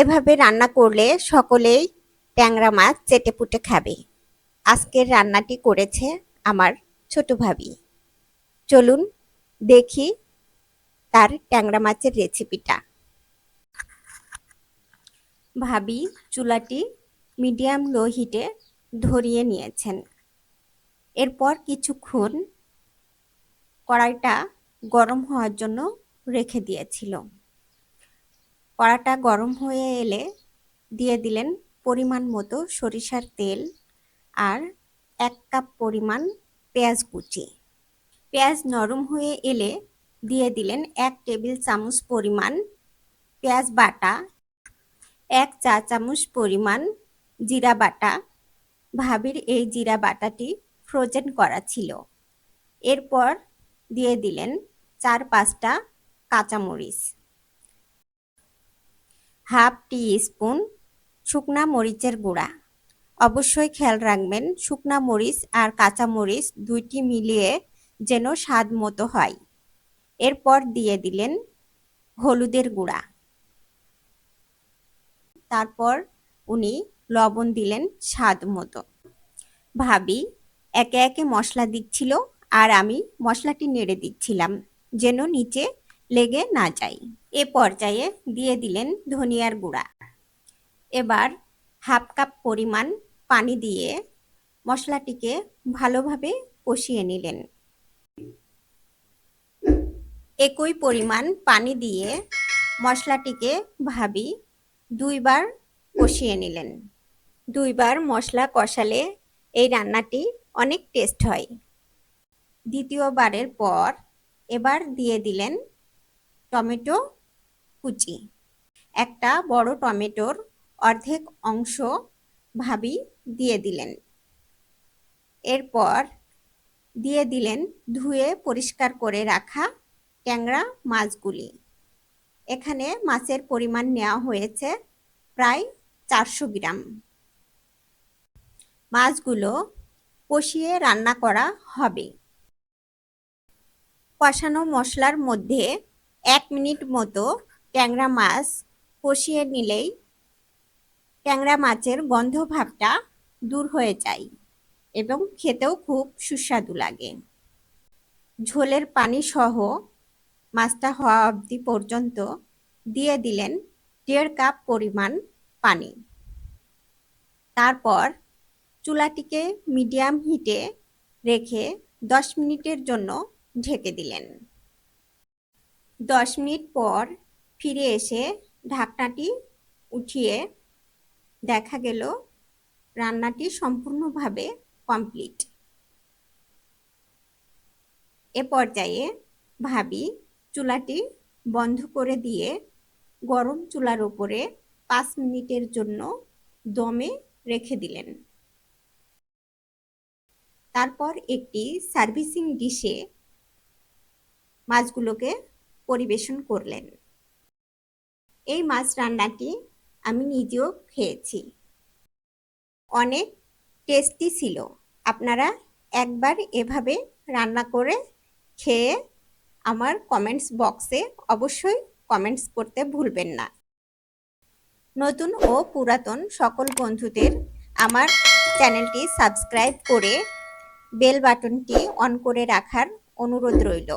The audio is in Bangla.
এভাবে রান্না করলে সকলেই ট্যাংরা মাছ চেটেপুটে খাবে। আজকের রান্নাটি করেছে আমার ছোট ভাবি। চলুন দেখি তার ট্যাংরা মাছের রেসিপিটা। ভাবি চুলাটি মিডিয়াম লো হিটে ধরিয়ে নিয়েছেন। এরপর কিছুক্ষণ কড়াইটা গরম হওয়ার জন্য রেখে দিয়েছিল। কড়াটা গরম হয়ে এলে দিয়ে দিলেন পরিমাণ মতো সরিষার তেল আর এক কাপ পরিমাণ পেঁয়াজ কুচি। পেঁয়াজ নরম হয়ে এলে দিয়ে দিলেন এক টেবিল চামচ পরিমাণ পেঁয়াজ বাটা, এক চা চামচ পরিমাণ জিরা বাটা। ভাবির এই জিরা বাটাটি ফ্রোজেন করা ছিল। এরপর দিয়ে দিলেন চার পাঁচটা কাঁচামরিচ। হাফ টি স্পুন শুকনা মরিচের গুঁড়া। অবশ্যই খেয়াল রাখবেন, শুকনা মরিচ আর কাঁচা মরিচ দুইটি মিলিয়ে যেন স্বাদ মতো হয়। এরপর দিয়ে দিলেন হলুদের গুঁড়া। তারপর উনি লবণ দিলেন স্বাদ মতো। ভাবি, একে একে মশলা দিচ্ছিল আর আমি মশলাটি নেড়ে দিচ্ছিলাম, যেন নিচে লেগে না যায়। এ পর্যায়ে দিয়ে দিলেন ধনিয়ার গুঁড়া। এবার হাফ কাপ পরিমাণ পানি দিয়ে মশলাটিকে ভালোভাবে কষিয়ে নিলেন। একই পরিমাণ পানি দিয়ে মশলাটিকে ভাবি দুইবার কষিয়ে নিলেন। দুইবার মশলা কষালে এই রান্নাটি অনেক টেস্ট হয়। দ্বিতীয়বারের পর এবার দিয়ে দিলেন টমেটো কুচি। একটা বড় টমেটোর অর্ধেক অংশ ভাবি দিয়ে দিলেন। এরপর দিয়ে দিলেন ধুয়ে পরিষ্কার করে রাখা ট্যাংরা মাছগুলি। এখানে মাছের পরিমাণ নেওয়া হয়েছে প্রায় চারশো গ্রাম। মাছগুলো কষিয়ে রান্না করা হবে। কষানো মশলার মধ্যে এক মিনিট মতো ট্যাংরা মাছ কষিয়ে নিলেই ট্যাংরা মাছের গন্ধ ভাবটা দূর হয়ে যায় এবং খেতেও খুব সুস্বাদু লাগে। ঝোলের পানি সহ মাছটা হওয়া অবধি পর্যন্ত দিয়ে দিলেন দেড় কাপ পরিমাণ পানি। তারপর চুলাটিকে মিডিয়াম হিটে রেখে দশ মিনিটের জন্য ঢেকে দিলেন। দশ মিনিট পর ফিরে এসে ঢাকনাটি উঠিয়ে দেখা গেল রান্নাটি সম্পূর্ণভাবে কমপ্লিট। এ পর্যায়ে ভাবি চুলাটি বন্ধ করে দিয়ে গরম চুলার উপরে পাঁচ মিনিটের জন্য দমে রেখে দিলেন। তারপর একটি সার্ভিসিং ডিশে মাছগুলোকে পরিবেশন করলেন। এই মাছ রান্নাটি আমি নিজেও খেয়েছি। অনেক টেস্টি ছিল। আপনারা একবার এভাবে রান্না করে খেয়ে আমার কমেন্টস বক্সে অবশ্যই কমেন্টস করতে ভুলবেন না। নতুন ও পুরাতন সকল বন্ধুদের আমার চ্যানেলটি সাবস্ক্রাইব করে বেল বাটনটি অন করে রাখার অনুরোধ রইল।